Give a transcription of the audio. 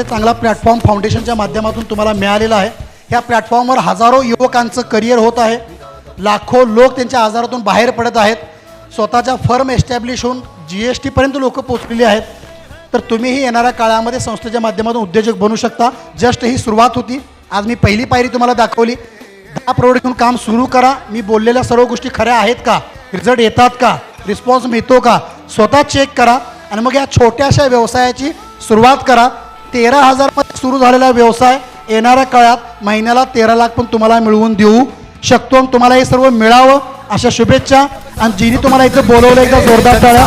ते चांगला प्लॅटफॉर्म फाउंडेशनच्या माध्यमातून तुम्हाला मिळालेला आहे. ह्या प्लॅटफॉर्मवर हजारो युवकांचं करिअर होत आहे. लाखो लोक त्यांच्या आजारातून बाहेर पडत आहेत. स्वतःच्या फर्म एस्टॅब्लिश होऊन जी एस टीपर्यंत लोक पोचलेली आहेत. तर तुम्हीही येणाऱ्या काळामध्ये संस्थेच्या माध्यमातून उद्योजक बनू शकता. जस्ट ही सुरुवात होती. आज मी पहिली पायरी तुम्हाला दाखवली. दहा प्रोडक्ट घेऊन काम सुरू करा. मी बोललेल्या सर्व गोष्टी खऱ्या आहेत का? रिझल्ट येतात का? रिस्पॉन्स मिळतो का? स्वतः चेक करा. आणि मग या छोट्याशा व्यवसायाची सुरुवात करा. तेरा हजार सुरू झालेला व्यवसाय येणाऱ्या काळात महिन्याला तेरा लाख पण तुम्हाला मिळवून देऊ शकतो. आणि तुम्हाला हे सर्व मिळावं अशा शुभेच्छा. आणि जिने तुम्हाला इथं बोलवलं एकदा जोरदार टाळ्या.